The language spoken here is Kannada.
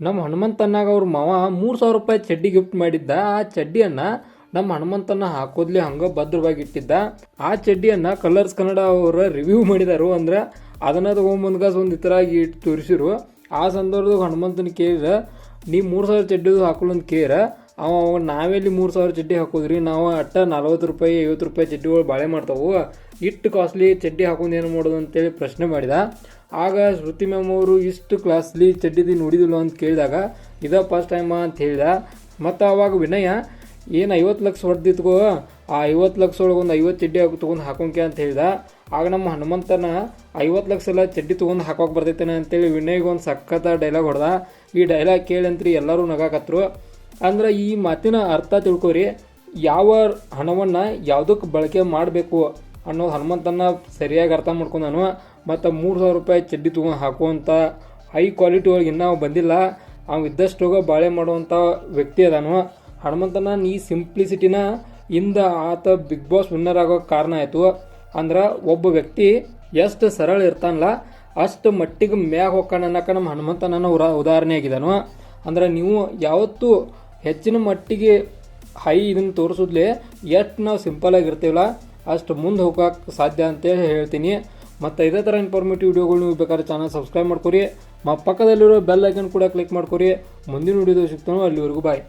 ನಮ್ಮ ಹನುಮಂತನ್ನಾಗ ಅವ್ರ ಮಾವ ಮೂರು ಸಾವಿರ ರೂಪಾಯಿ ಚಡ್ಡಿ ಗಿಫ್ಟ್ ಮಾಡಿದ್ದ. ಆ ಚಡ್ಡಿಯನ್ನ ನಮ್ಮ ಹನುಮಂತನ ಹಾಕೋದ್ಲಿ ಹಂಗ ಭದ್ರವಾಗಿ ಇಟ್ಟಿದ್ದ. ಆ ಚಡ್ಡಿಯನ್ನ ಕಲರ್ಸ್ ಕನ್ನಡ ಅವರ ರಿವ್ಯೂ ಮಾಡಿದಾರು ಅಂದ್ರೆ ಅದನ್ನ ತಗೊಂಬಂದ್ಗಾಸ್ ಒಂದು ಇತರಾಗಿ ಇಟ್ಟು ತೋರಿಸಿರು. ಆ ಸಂದರ್ಭದಾಗ ಹನುಮಂತನ ಕೇಳಿದ, ನೀ ಮೂರು ಸಾವಿರ ಚಡ್ಡಿದು ಹಾಕೊಳ್ಳೋ ಅಂತ ಕೇರ. ಅವ ನಾವೆಲ್ಲಿ ಮೂರು ಸಾವಿರ ಚಡ್ಡಿ ಹಾಕೋದ್ರಿ? ನಾವು ಅಟ್ಟ ನಲ್ವತ್ತು ರೂಪಾಯಿ, ಐವತ್ತು ರೂಪಾಯಿ ಚಡ್ಡಿಗಳು ಬಾಳೆ ಮಾಡ್ತಾವು. ಇಷ್ಟು ಕಾಸ್ಟ್ಲಿ ಚಡ್ಡಿ ಹಾಕೊಂಡು ಏನು ಮಾಡೋದು ಅಂತೇಳಿ ಪ್ರಶ್ನೆ ಮಾಡಿದ. ಆಗ ಶ್ರುತಿ ಮ್ಯಾಮ್ ಅವರು ಇಷ್ಟು ಕ್ಲಾಸ್ಲಿ ಚಡ್ಡಿದಿ ನೋಡಿದಿಲ್ಲ ಅಂತ ಕೇಳಿದಾಗ, ಇದ ಫಸ್ಟ್ ಟೈಮ ಅಂತ ಹೇಳಿದ. ಮತ್ತು ಆವಾಗ ವಿನಯ, ಏನು ಐವತ್ತು ಲಕ್ಷ ಹೊಡೆದಿತ್ಕೋ ಆ ಐವತ್ತು ಲಕ್ಷ ಒಳಗೆ ಒಂದು ಐವತ್ತು ಚಡ್ಡಿ ಹಾಕಿ ತೊಗೊಂಡು ಹಾಕೊಂಕೆ ಅಂತ ಹೇಳಿದ. ಆಗ ನಮ್ಮ ಹನುಮಂತನ, ಐವತ್ತು ಲಕ್ಷ ಎಲ್ಲ ಚಡ್ಡಿ ತೊಗೊಂಡು ಹಾಕೋಕೆ ಬರ್ತೈತೇನೆ? ಅಂತೇಳಿ ವಿನಯ್ಗೆ ಒಂದು ಸಖತ್ತ ಡೈಲಾಗ್ ಹೊಡೆದ. ಈ ಡೈಲಾಗ್ ಕೇಳಂತ್ರಿ ಎಲ್ಲರೂ ನಗಾಕತ್ರು. ಅಂದ್ರೆ ಈ ಮಾತಿನ ಅರ್ಥ ತಿಳ್ಕೊರಿ, ಯಾವ ಹಣವನ್ನು ಯಾವುದಕ್ಕೆ ಬಳಕೆ ಮಾಡಬೇಕು ಅನ್ನೋದು ಹನುಮಂತನ ಸರಿಯಾಗಿ ಅರ್ಥ ಮಾಡ್ಕೊಂಡಾನು ಮತ್ತು ಮೂರು ಸಾವಿರ ರೂಪಾಯಿ ಚಡ್ಡಿ ತೊಗೊಂಡು ಹಾಕುವಂಥ ಹೈ ಕ್ವಾಲಿಟಿ ಒಳಗೆ ಇನ್ನೂ ಬಂದಿಲ್ಲ. ಅವ ಇದ್ದಷ್ಟು ಬಾಳೆ ಮಾಡುವಂಥ ವ್ಯಕ್ತಿ ಅದಾನು. ಹನುಮಂತನ ಈ ಸಿಂಪ್ಲಿಸಿಟಿನ ಇಂದ ಆತ ಬಿಗ್ ಬಾಸ್ ವಿನ್ನರ್ ಆಗೋ ಕಾರಣ ಆಯಿತು. ಅಂದ್ರೆ ಒಬ್ಬ ವ್ಯಕ್ತಿ ಎಷ್ಟು ಸರಳ ಇರ್ತಾನಲ್ಲ, ಅಷ್ಟು ಮಟ್ಟಿಗೆ ಮ್ಯಾಗ ಹೋಗ್ತಾನ ಅನ್ನಕ ನಮ್ಮ ಹನುಮಂತನ ಉದಾಹರಣೆ ಆಗಿದಾನು ಅಂದ್ರೆ ನೀವು ಯಾವತ್ತೂ ಹೆಚ್ಚಿನ ಮಟ್ಟಿಗೆ ಹೈ ಇದನ್ನು ತೋರಿಸಿದ್ಲೆ ಎಷ್ಟು ನಾವು ಸಿಂಪಲ್ ಆಗಿರ್ತೀವಲ್ಲ, ಅಷ್ಟು ಮುಂದೆ ಹೋಗಕ್ಕೆ ಸಾಧ್ಯ ಅಂತೇಳಿ ಹೇಳ್ತೀನಿ. ಮತ್ತು ಇದೇ ಥರ ಇನ್ಫಾರ್ಮೇಟಿವ್ ವೀಡಿಯೋಗಳು ನೀವು ಬೇಕಾದ್ರೆ ಚಾನಲ್ ಸಬ್ಸ್ಕ್ರೈಬ್ ಮಾಡ್ಕೊರಿ. ಮ ಪಕ್ಕದಲ್ಲಿರೋ ಬೆಲ್ ಐಕನ್ ಕೂಡ ಕ್ಲಿಕ್ ಮಾಡ್ಕೊರಿ. ಮುಂದಿನ ವೀಡಿಯೋದಲ್ಲಿ ಸಿಗ್ತಾನೋ ಅಲ್ಲಿವರೆಗೂ ಬಾಯ್